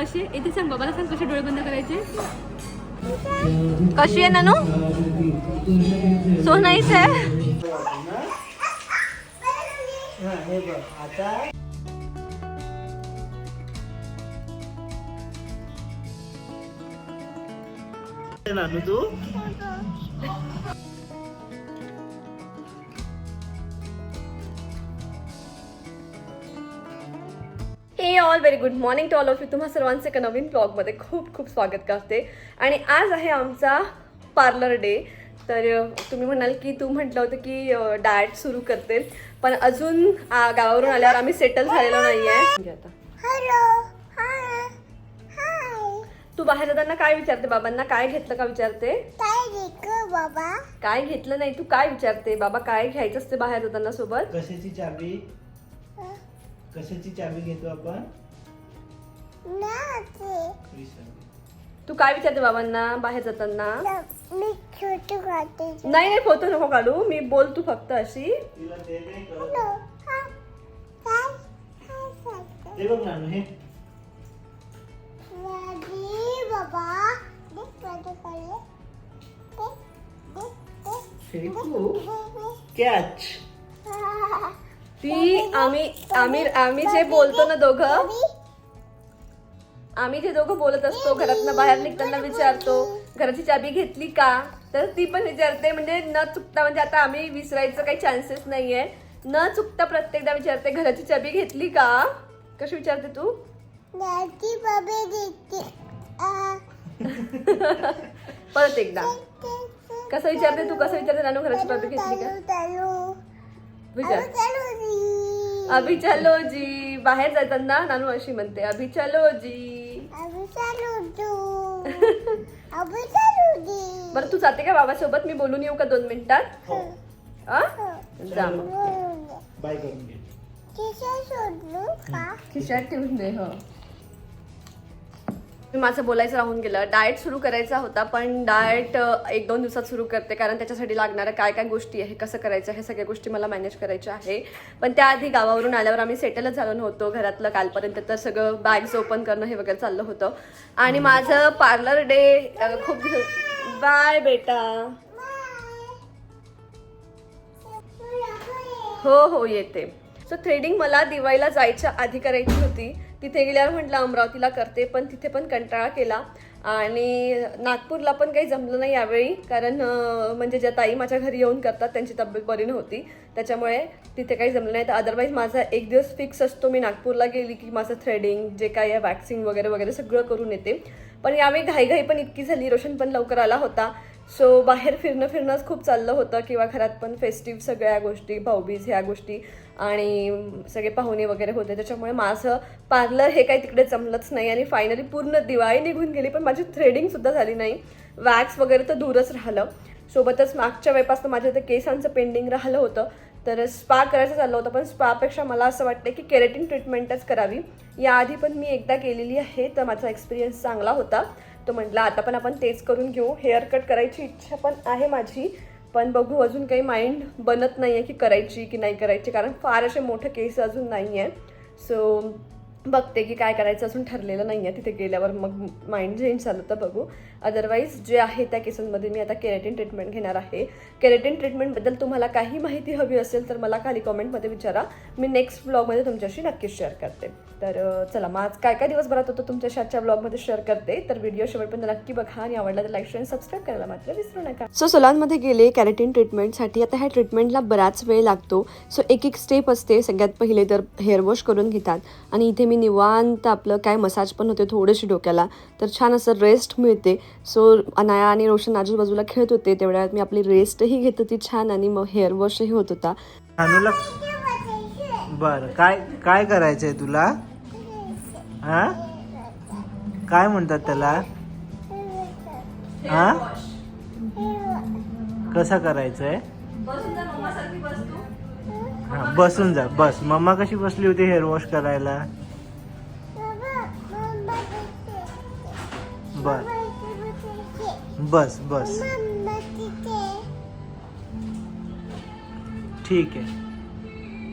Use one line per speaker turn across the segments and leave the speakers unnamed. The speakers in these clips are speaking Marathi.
कशी येते सांग बाबाला सांग कसे डोळे बंद करायचे
कशी आहे नानू सो नाईस आहे
हा हे बघ आता नानू तू
all very good morning to all of you तुम्हा सर्वांचं एका नवीन ब्लॉगमध्ये खूप खूप स्वागत करते. आणि आज आहे आमचा पार्लर डे तर तुम्ही म्हणाल की तू म्हटलं होतं की डाएट सुरू करते. पण अजून गावावरून आल्यावर आम्ही सेटल झालेलो नाही आहे तू बाहेर जाताना काय विचारते बाबांना? काय घेतलं का विचारते?
बाबा?
काय घेतलं नाही? तू काय विचारते? बाबा काय घ्यायचं असते बाहेर जाताना सोबत?
कशाची चाबी कशाची चाबी घेतो आपण.
तू काय विचारते बाबांना? बाहेर जाताना?
मी छोटू खाते
नाही नाही फोटो नको काढू. मी बोल तू फक्त अशी.
कॅच.
ती आम्ही आम्ही आम्ही जे बोलतो ना दोघं आम्ही जे दोघं बोलत असतो घरातनं बाहेर निघताना विचारतो घराची चाबी घेतली का? तर ती पण विचारते म्हणजे न चुकता म्हणजे आता आम्ही विसरायचं काही चान्सेस नाहीये. न चुकता प्रत्येकदा विचारते घराची चाबी घेतली का? कशी विचारते तू? परत एकदा. कसं विचारते तू? कसं विचारते नानू घराची चाबी घेतली का? विचार. अभि चलो जी बाहेर जाताना नानू अशी म्हणते अभि चलो जी बरं तू जाते का बाबासोबत? मी बोलून येऊ का दोन मिनिटात?
हो.
आ? जा मग.
बाय करून घे.
खिशात ठेवून दे हो. मी माझं बोलायचं राहून गेलं. डाएट सुरू करायचा होता पण डाएट एक दोन दिवसात सुरू करते कारण त्याच्यासाठी लागणाऱ्या काय काय गोष्टी आहे कसं करायचं हे सगळ्या गोष्टी मला मॅनेज करायच्या आहे. पण त्याआधी गावावरून आल्यावर आम्ही सेटलच झालो नव्हतो घरातलं कालपर्यंत तर सगळं बॅग्स ओपन करणं हे वगैरे चाललं होतं. आणि माझं पार्लर डे खूप बाय बेटा. हो हो येते. सो थ्रेडिंग मला दिवाळीला जायच्या आधी करायची होती. तिथे गेल्यावर म्हटलं अमरावतीला करते पण तिथे पण कंटाळा केला. आणि नागपूरला पण काही जमलं नाही यावेळी कारण म्हणजे ज्या ताई माझ्या घरी येऊन करतात त्यांची तब्येत बरी नव्हती. त्याच्यामुळे तिथे काही जमलं नाही. तर अदरवाईज माझा एक दिवस फिक्स असतो. मी नागपूरला गेली की माझं थ्रेडिंग जे काय आहे वॅक्सिंग वगैरे वगैरे सगळं करून येते. पण यावेळी घाईघाई पण इतकी झाली. रोशन पण लवकर आला होता. सो बाहेर फिरणं फिरणंच खूप चाललं होतं किंवा घरात पण फेस्टिव्ह सगळ्या गोष्टी भाऊबीज ह्या गोष्टी आणि सगळे पाहुणे वगैरे होते. त्याच्यामुळे माझं पार्लर हे काही तिकडे जमलंच नाही आणि फायनली पूर्ण दिवाळी निघून गेली पण माझी थ्रेडिंगसुद्धा झाली नाही. वॅक्स वगैरे तर दूरच राहिलं. सोबतच मागच्या वेळेपासून माझ्या ते केसांचं पेंडिंग राहिलं होतं. तर स्पा करायचं चाललं होतं पण स्पापेक्षा मला असं वाटतं की केरेटिन ट्रीटमेंटच करावी. याआधी पण मी एकदा केलेली आहे तर माझा एक्सपिरियन्स चांगला होता. तो म्हटलं आता पण आपण तेच करून घेऊ. हेअर कट करायची इच्छा पण आहे माझी पण बघू अजून काही माइंड बनत नाही आहे की करायची की नाही करायची कारण फार असे मोठे केस अजून नाही आहे सो बघते की काय करायचं अजून ठरलेलं नाही आहे तिथे गेल्यावर मग माइंड चेंज झालं तर बघू. अदरवाईज जे आहे त्या केसांमध्ये मी आता केरेटिन ट्रीटमेंट घेणार आहे. केरेटिन ट्रीटमेंटबद्दल तुम्हाला काही माहिती हवी असेल तर मला खाली कॉमेंटमध्ये विचारा. मी नेक्स्ट ब्लॉगमध्ये तुमच्याशी नक्कीच शेअर करते. तर चला मग आज काय काय दिवसभरात होतं तुमच्याशी आजच्या ब्लॉगमध्ये शेअर करते. तर व्हिडिओ शेवटपर्यंत नक्की बघा आणि आवडला तर लाईक शेअर सबस्क्राईब करायला मात्र विसरू नका. सो सोलानमध्ये गेले कॅरेटिन ट्रीटमेंटसाठी आता ह्या ट्रीटमेंटला बराच वेळ लागतो. सो एक एक स्टेप असते. सगळ्यात पहिले तर हेअर वॉश करून घेतात. आणि इथे मी निवांत आपलं काय मसाज पण होते थोडेसे डोक्याला. तर छान असं रेस्ट मिळते. सो अनाया आणि रोशन आजूबाजूला खेळत होते. तेवढ्या वेळात मी आपली रेस्टही घेत होती छान आणि मग हेअर वॉशही होत होता.
नानूला बर काय काय करायचंय तुला? हा? काय म्हणतात त्याला? हा? कसं करायचंय? हा बसून जा बस. मम्मा कशी बसली होती हेअर वॉश करायला? बर. बस बस. ठीक आहे.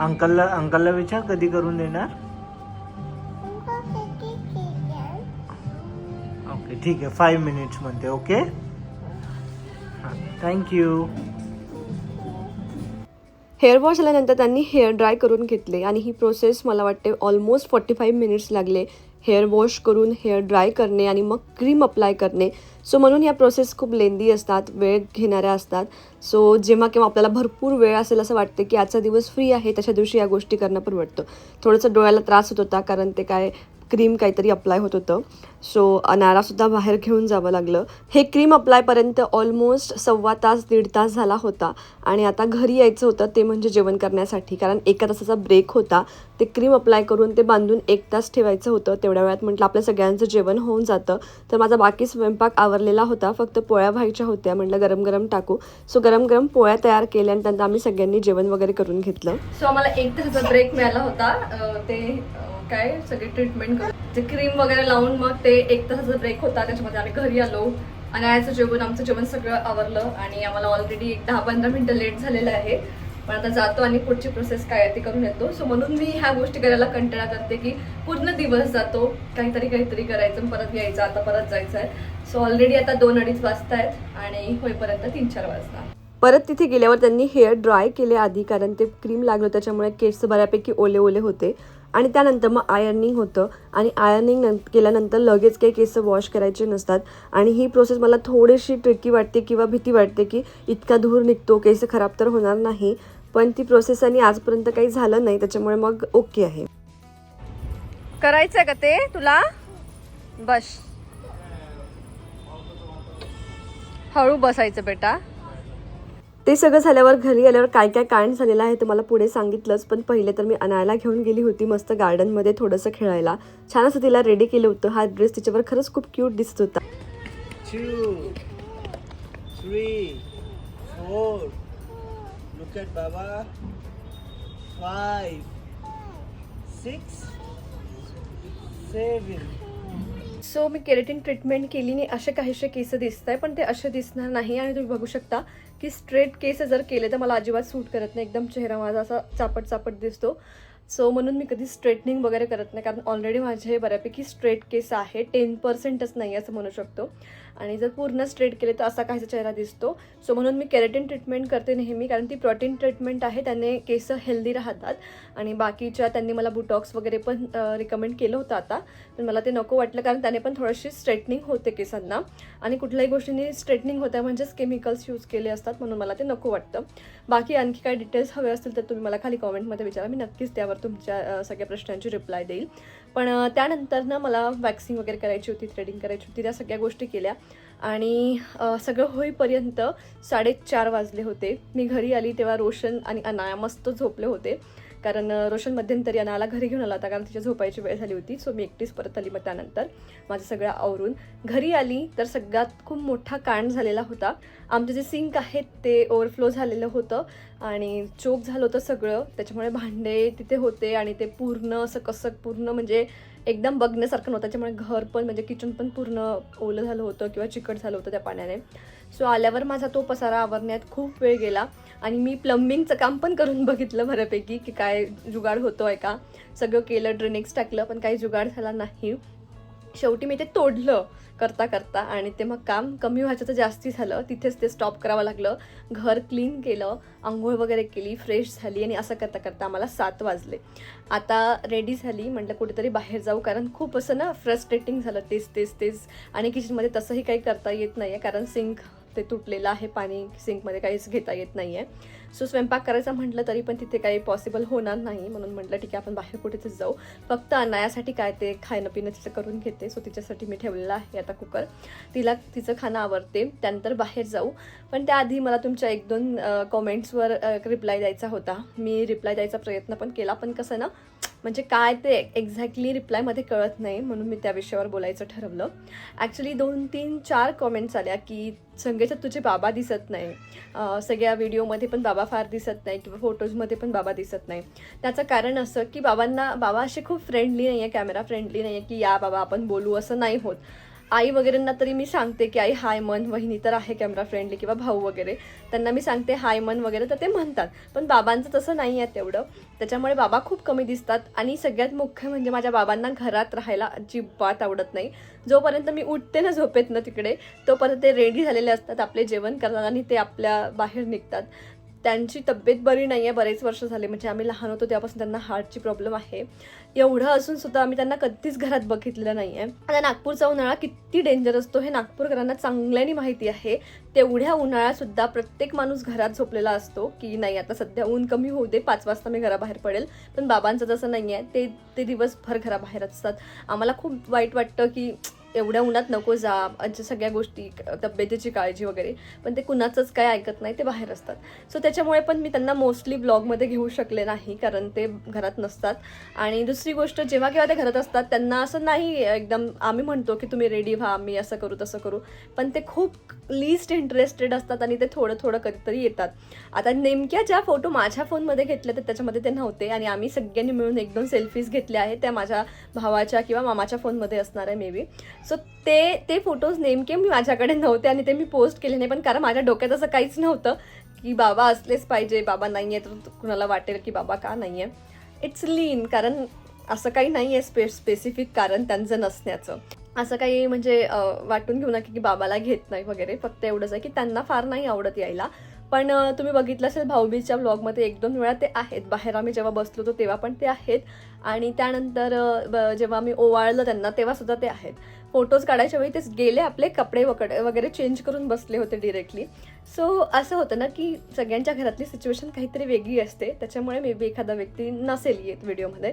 अंकलला अंकलला विचार कधी करून देणार?
तिथे
ठीक आहे. फाईव्ह मिनिट्स म्हणते okay thank you
hair wash झाल्यानंतर त्यांनी हेअर ड्राय करून घेतले आणि ही प्रोसेस मला वाटते ऑलमोस्ट फोर्टी फाईव्ह मिनिट्स लागले. हेअर वॉश करून हेअर ड्राय करणे आणि मग क्रीम अप्लाय करणे. सो म्हणून या प्रोसेस खूप लेंदी असतात वेळ घेणाऱ्या असतात. सो जेव्हा केव्हा आपल्याला भरपूर वेळ असेल असं वाटतं की आजचा दिवस फ्री आहे तशा दिवशी या गोष्टी करणं परवडतं. थोडंसं डोळ्याला त्रास होत होता कारण ते काय क्रीम काहीतरी अप्लाय होत होतं. सो अनारासुद्धा बाहेर घेऊन जावं लागलं. हे क्रीम अप्लायपर्यंत ऑलमोस्ट सव्वा तास दीड तास झाला होता. आणि आता घरी यायचं होतं ते म्हणजे जेवण करण्यासाठी. कारण एका तासाचा ब्रेक होता. ते क्रीम अप्लाय करून ते बांधून एक तास ठेवायचं होतं. तेवढ्या वेळात म्हटलं आपल्या सगळ्यांचं जेवण होऊन जातं. तर माझा बाकी स्वयंपाक आवरलेला होता. फक्त पोळ्या व्हायच्या होत्या. म्हटलं गरम गरम टाकू. सो गरम गरम पोळ्या तयार केल्या आणि त्यांना आम्ही सगळ्यांनी जेवण वगैरे करून घेतलं. सो आम्हाला एक तासाचा ब्रेक मिळाला होता. ते काय सगळे ट्रीटमेंट करून. ते क्रीम वगैरे लावून मग ते एक तासाचा ब्रेक होता त्याच्यामध्ये आम्ही घरी आलो. आणि आयचं जेवण आमचं जेवण सगळं आवरलं आणि आम्हाला ऑलरेडी एक दहा पंधरा मिनटं लेट झालेलं आहे. पण आता जातो आणि पुढची प्रोसेस काय आहे ती करून येतो. सो म्हणून मी ह्या गोष्टी करायला कंटाळा करते की पूर्ण दिवस जातो. काहीतरी काहीतरी करायचं परत यायचं आता परत जायचं आहे. सो ऑलरेडी आता दोन अडीच वाजतायत आणि होईपर्यंत तीन चार वाजता. परत तिथे गेल्यावर त्यांनी हेअर ड्राय केले आधी कारण ते क्रीम लागलं त्याच्यामुळे केस बऱ्यापैकी ओले ओले होते. आणि त्यानंतर मग आयर्निंग होतं. आणि आयर्निंग न केल्यानंतर लगेच काही केस वॉश करायचे नसतात. आणि ही प्रोसेस मला थोडीशी ट्रिकी वाटते किंवा भीती वाटते की इतका धूर निघतो केस खराब तर होणार नाही. पण ती प्रोसेस आणि आजपर्यंत काही झालं नाही त्याच्यामुळे मग ओके आहे. करायचं आहे का ते तुला? बस. हळू बसायचं बेटा. ते सगळं झाल्यावर घरी आल्यावर काय काय कांड झालेलं आहे ते मला पुढे सांगितलंच पण पहिले तर मी अनायला घेऊन गेली होती मस्त गार्डनमध्ये थोडंसं खेळायला. छान असं तिला रेडी केलं होतं. हा ड्रेस तिच्यावर खरंच खूप क्यूट दिसत होता. सो मी केरेटिन ट्रीटमेंट केली आणि असे काहीसे केस दिसत आहे पण ते असे दिसणार नाही आणि तुम्ही बघू शकता की स्ट्रेट केस जर केले तर मला अजिबात सूट करत नाही. एकदम चेहरा माझा असा चापट चापट दिसतो. सो म्हणून मी कधी स्ट्रेटनिंग वगैरे करत नाही. कारण ऑलरेडी माझे बऱ्यापैकी स्ट्रेट केस आहे. टेन पर्सेंटच नाही असं म्हणू शकतो. आणि जर पूर्ण स्ट्रेट केले तर असा काहीसा चेहरा दिसतो. सो म्हणून मी केरेटिन ट्रीटमेंट करते नेहमी कारण ती प्रोटीन ट्रीटमेंट आहे त्याने केस हेल्दी राहतात. आणि बाकीच्या त्यांनी मला बुटॉक्स वगैरे पण रिकमेंड केलं होतं आता. पण मला ते नको वाटलं कारण त्याने पण थोडीशी स्ट्रेटनिंग होते केसांना. आणि कुठल्याही गोष्टींनी स्ट्रेटनिंग होत्या म्हणजेच केमिकल्स यूज केले असतात म्हणून मला ते नको वाटतं. बाकी आणखी काही डिटेल्स हवे असतील तर तुम्ही मला खाली कॉमेंटमध्ये विचारा. मी नक्कीच त्यावर तुमच्या सगळ्या प्रश्नांची रिप्लाय देईल. पण त्यानंतरनं मला वॅक्सिंग वगैरे करायची होती थ्रेडिंग करायची होती त्या सगळ्या गोष्टी केल्या. आणि सगळं होईपर्यंत साडेचार वाजले होते. मी घरी आली तेव्हा रोशन आणि अनाया मस्त झोपले होते. कारण रोशन मध्यंतरी अनाला घरी घेऊन आला होता कारण तिच्या झोपायची वेळ झाली होती. सो मी एकटीच परत आली मग त्यानंतर. माझं सगळं आवरून घरी आली तर सगळ्यात खूप मोठा कांड झालेला होता. आमचं जे सिंक आहेत ते ओव्हरफ्लो झालेलं होतं आणि चोक झालं होतं सगळं. त्याच्यामुळे भांडे तिथे होते आणि ते पूर्ण असं कसं पूर्ण म्हणजे एकदम बघण्यासारखं नव्हतं. त्याच्यामुळे घर पण म्हणजे किचन पण पूर्ण ओलं झालं होतं किंवा चिकट झालं होतं त्या पाण्याने. सो आल्यावर माझा तो पसारा आवरण्यात खूप वेळ गेला. आणि मी प्लंबिंगचं काम पण करून बघितलं बऱ्यापैकी की काय जुगाड होतो आहे का. सगळं केलं ड्रेनेक्स टाकलं पण काही जुगाड झाला नाही. शेवटी मी ते तोडलं. करता करता आणि ते मग काम कमी व्हायचं तर जास्ती झालं. तिथेच ते स्टॉप करावं लागलं. घर क्लीन केलं आंघोळ वगैरे केली फ्रेश झाली आणि असं करता करता आम्हाला सात वाजले. आता रेडी झाली म्हटलं कुठेतरी बाहेर जाऊ कारण खूप असं ना फ्रस्ट्रेटिंग झालं तेच तेच तेच. आणि किचनमध्ये तसंही काही करता येत नाही आहे कारण सिंक ते तुटलेलं आहे पाणी सिंकमध्ये काहीच घेता येत नाही आहे सो स्वयंपाक करायचा म्हटलं तरी पण तिथे काही पॉसिबल होणार नाही. म्हणून म्हटलं ठीक आहे आपण बाहेर कुठेच जाऊ. फक्त अनायासाठी काय ते खाणं पिणं तिचं करून घेते. सो तिच्यासाठी मी ठेवलेलं आहे आता कुकर. तिला तिचं खाणं आवडते. त्यानंतर बाहेर जाऊ. पण त्याआधी मला तुमच्या एक दोन कॉमेंट्सवर रिप्लाय द्यायचा होता. मी रिप्लाय द्यायचा प्रयत्न पण केला. पण कसं ना म्हणजे काय ते एक्झॅक्टली रिप्लायमध्ये कळत नाही म्हणून मी त्या विषयावर बोलायचं ठरवलं. ॲक्च्युली दोन तीन चार कॉमेंट्स आल्या की संगेच्यात तुझे बाबा दिसत नाही. सगळ्या व्हिडिओमध्ये पण बाबा फार दिसत नाही किंवा फोटोजमध्ये पण बाबा दिसत नाही. त्याचं कारण असं की बाबांना बाबा असे खूप फ्रेंडली नाही आहे कॅमेरा फ्रेंडली नाही आहे की या बाबा आपण बोलू असं नाही होत. आई वगैरेंना तरी मी सांगते की आई हाय मन वहिनी तर आहे कॅमेरा फ्रेंडली किंवा भाऊ वगैरे. त्यांना मी सांगते हाय मन वगैरे तर ते म्हणतात. पण बाबांचं तसं नाही आहे तेवढं. त्याच्यामुळे बाबा खूप कमी दिसतात आणि सगळ्यात मुख्य म्हणजे माझ्या बाबांना घरात राहायला अजिबात आवडत नाही. जोपर्यंत मी उठते ना झोपेत ना तिकडे तोपर्यंत ते रेडी झालेले असतात आपले जेवण करतात आणि ते आपल्या बाहेर निघतात. त्यांची तब्येत बरी नाही आहे बरेच वर्ष झाले. म्हणजे आम्ही लहान होतो तेव्हापासून त्यांना हार्टची प्रॉब्लेम आहे. एवढं असून सुद्धा आम्ही त्यांना कधीच घरात बघितलं नाही आहे आता नागपूरचा उन्हाळा किती डेंजर असतो हे नागपूरकरांना चांगल्याने माहिती आहे. तेवढ्या उन्हाळ्यात सुद्धा प्रत्येक माणूस घरात झोपलेला असतो की नाही आता सध्या ऊन कमी होऊ दे पाच वाजता मी घराबाहेर पडेल. पण बाबांचं तसं नाही आहे ते ते दिवसभर घराबाहेर असतात. आम्हाला खूप वाईट वाटतं की एवढ्या उन्हात नको जा अशा सगळ्या गोष्टी तब्येतीची काळजी वगैरे. पण ते कुणाचंच काय ऐकत नाही ते बाहेर असतात. सो त्याच्यामुळे पण मी त्यांना मोस्टली ब्लॉगमध्ये घेऊ शकले नाही कारण ते घरात नसतात. आणि दुसरी गोष्ट जेव्हा केव्हा ते घरात असतात त्यांना असं नाही एकदम आम्ही म्हणतो की तुम्ही रेडी व्हा आम्ही असं करू तसं करू. पण ते खूप लिस्ट इंटरेस्टेड असतात आणि ते थोडं थोडं कधीतरी येतात. आता नेमक्या ज्या फोटो माझ्या फोनमध्ये घेतले तर त्याच्यामध्ये ते नव्हते. आणि आम्ही सगळ्यांनी मिळून एक दोन सेल्फीज घेतल्या आहेत त्या माझ्या भावाच्या किंवा मामाच्या फोनमध्ये असणार आहे मे बी सो ते ते फोटोज नेमके मी माझ्याकडे नव्हते आणि ते मी पोस्ट केले नाही. पण कारण माझ्या डोक्यात असं काहीच नव्हतं की बाबा असलेच पाहिजे बाबा नाही आहे तर कुणाला वाटेल की बाबा का नाही आहे इट्स लीन कारण असं काही नाही आहे स्पे स्पेसिफिक कारण त्यांचं नसण्याचं. असं काही म्हणजे वाटून घेऊ नका की बाबाला घेत नाही वगैरे. फक्त एवढंच आहे की त्यांना फार नाही आवडत यायला. पण तुम्ही बघितलं असेल भाऊबीजच्या ब्लॉगमध्ये एक दोन वेळा ते आहेत. बाहेर आम्ही जेव्हा बसलो होतो तेव्हा पण ते आहेत. आणि त्यानंतर जेव्हा मी ओवाळलं त्यांना तेव्हासुद्धा ते आहेत. फोटोज काढायच्या वेळी ते गेले आपले कपडे वकडे वगैरे चेंज करून बसले होते डिरेक्टली सो असं होतं ना की सगळ्यांच्या घरातली सिच्युएशन काहीतरी वेगळी असते. त्याच्यामुळे मे बी एखादा व्यक्ती नसेल येत व्हिडिओमध्ये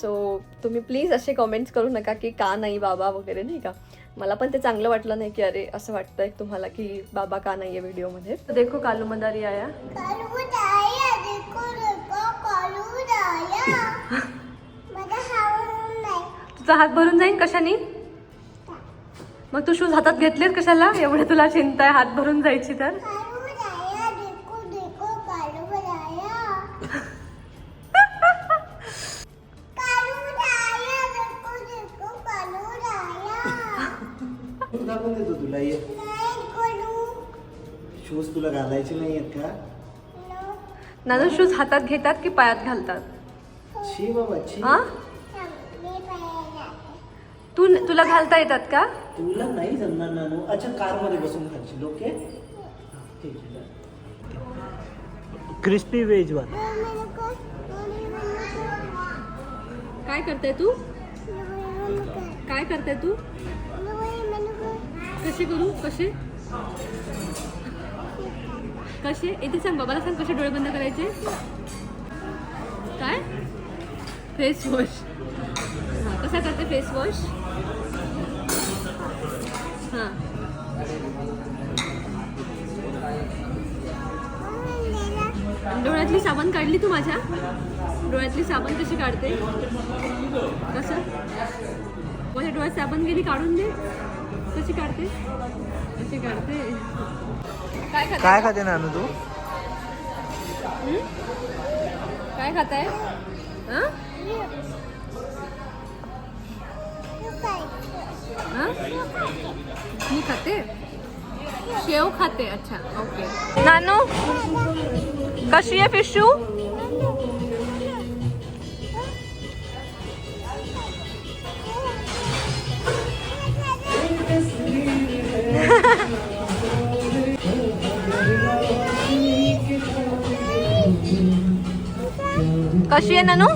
सो तुम्ही प्लीज असे कमेंट्स करू नका की का नाही बाबा वगैरे नाही का? मला पण ते चांगलं वाटलं नाही की अरे असं वाटतंय तुम्हाला की बाबा का नाही आहे व्हिडिओमध्ये देखो कालू मदारी आया.
कालू डाया देखो देखो कालू डाया मला हावून नाही.
तुझा हात भरून जाईन कशाने? मग तू शूज हातात घेतलेत कशाला? एवढं तुला चिंता आहे हात भरून जायची तर.
तुला घालायचे नाही आहेत का?
नो
नानू शूज हातात घेतात की पायात घालतात?
शी बाबा शी.
हा तू तुला घालता येतात का?
तुला नाही जमणार नानू. अच्छा कारमध्ये बसून खायची ओके? ठीक आहे क्रिस्पी वेज
नको
काय करते तू? काय करते तू? कसे करू? कसे? कसे इथे सांग बाबाला सांग कसे डोळे बंद करायचे. काय? फेस वॉश हां कसा करते फेस वॉश हां. डोळ्यातली साबण काढली तू माझ्या? डोळ्यातली साबण कशी काढते? कसं? माझ्या डोळ्यात साबण गेली काढून दे. कशी काढते? कशी काढते? काय खाते?
काय खाते नानू तू?
काय खाताय? हां? हां? मी खाते? शेव खाते अच्छा ओके. नानू कशी आहे पिशू? कशी आहे नानू?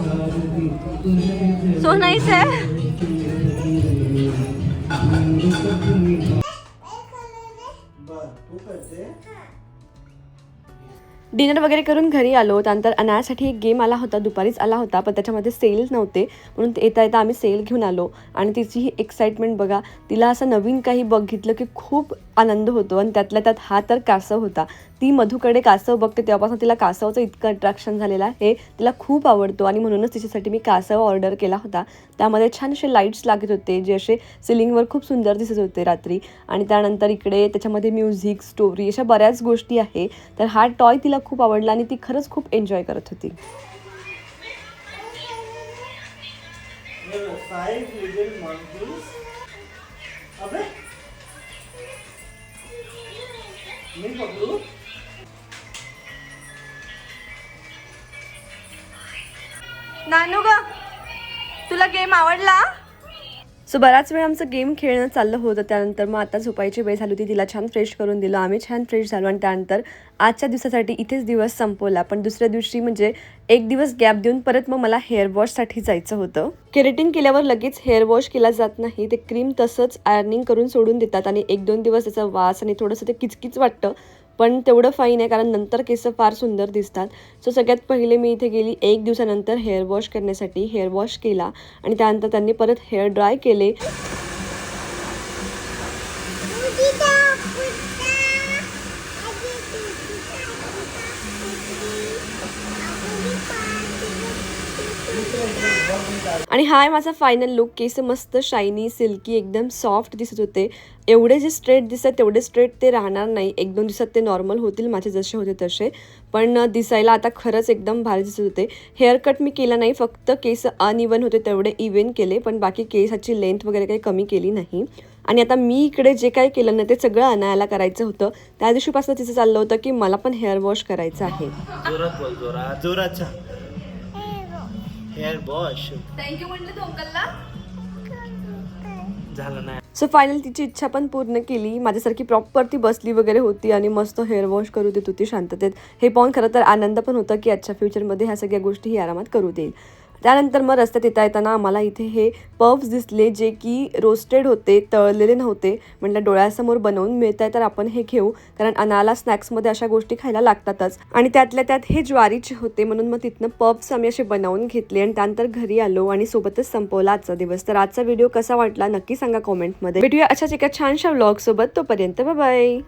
सो नाईस आहे?
डिनर वगैरे करून घरी आलो. त्यानंतर अनायासाठी एक गेम आला होता. दुपारीच आला होता पण त्याच्यामध्ये सेल नव्हते. म्हणून येता येता आम्ही सेल घेऊन आलो. आणि तिची ही एक्साइटमेंट बघा तिला असं नवीन काही बघितलं की खूप आनंद होतो. आणि त्यातल्या त्यात हा तर कासव होता. ती मधूकडे कासव बघते तेव्हापासून तिला कासवचं इतकं अट्रॅक्शन झालेलं आहे. तिला खूप आवडतो आणि म्हणूनच तिच्यासाठी मी कासव ऑर्डर केला होता. त्यामध्ये छान असे लाईट्स लागत होते जे असे सिलिंगवर खूप सुंदर दिसत होते रात्री. आणि त्यानंतर इकडे त्याच्यामध्ये म्युझिक स्टोरी अशा बऱ्याच गोष्टी आहे. तर हा टॉय तिला खूप आवडला आणि ती खरंच खूप एन्जॉय करत होती.
मी
नानू ग तुला गेम आवडला? सो बराच वेळ आमचं गेम खेळणं चाललं होतं त्यानंतर मग आता झोपायची वेळ झाली होती तिला छान फ्रेश करून दिलं. आम्ही छान फ्रेश झालो आणि त्यानंतर आजच्या दिवसासाठी इथेच दिवस संपवला. पण दुसऱ्या दिवशी म्हणजे एक दिवस गॅप देऊन परत मग मला हेअर वॉशसाठी जायचं होतं. केरेटिन केल्यावर लगेच हेअर वॉश केला जात नाही. ते क्रीम तसंच आयर्निंग करून सोडून देतात आणि एक दोन दिवस त्याचा वास आणि थोडंसं ते किचकिच वाटतं. पण तेवढं फाईन आहे कारण नंतर केस फार सुंदर दिसतात. सो सगळ्यात पहिले मी इथे गेली एक दिवसानंतर हेअर वॉश करण्यासाठी हेअर वॉश केला आणि त्यानंतर त्यांनी परत हेअर ड्राय केले. आणि हा आहे माझा फायनल लुक केस मस्त शायनी सिल्की एकदम सॉफ्ट दिसत होते. एवढे जे स्ट्रेट दिसतात तेवढे स्ट्रेट ते राहणार नाही. एक दोन दिवसात ते नॉर्मल होतील माझे जसे होते तसे. पण दिसायला आता खरंच एकदम भारी दिसत होते. हेअर कट मी केला नाही फक्त केस अनइवन होते तेवढे इवन केले पण बाकी केसाची लेंथ वगैरे काही कमी केली नाही. आणि आता मी इकडे जे काही केलं ना ते सगळं अनायाला करायचं होतं. त्या दिवशीपासून तिचं चाललं होतं की मला पण हेअर वॉश करायचं आहे.
हेअर वॉश
थँक्यू म्हटलं तू अंकलला
झालं नाही.
सो फायनल तिची इच्छा पण पूर्ण केली. माझ्यासारखी प्रॉपर ती बसली वगैरे होती आणि मस्त हेअर वॉश करू देत होती शांततेत. हे पाहून खरं तर आनंद पण होता की आजच्या फ्युचरमध्ये ह्या सगळ्या गोष्टी ही आरामात करू देईल. त्यानंतर मग रस्त्यात येता येताना आम्हाला इथे हे पफ्स दिसले जे की रोस्टेड होते तळलेले नव्हते. म्हटलं डोळ्यासमोर बनवून मिळत आहे तर आपण हे घेऊ. कारण अनाला स्नॅक्समध्ये अशा गोष्टी खायला लागतातच. आणि त्यातल्या त्यात हे ज्वारीचे होते म्हणून मग तिथनं पफ्स आम्ही असे बनवून घेतले आणि त्यानंतर घरी आलो आणि सोबतच संपवला आजचा दिवस. तर आजचा व्हिडिओ कसा वाटला नक्की सांगा कॉमेंटमध्ये भेटूया अशाच एका छानशा व्लॉग सोबत. तोपर्यंत बाय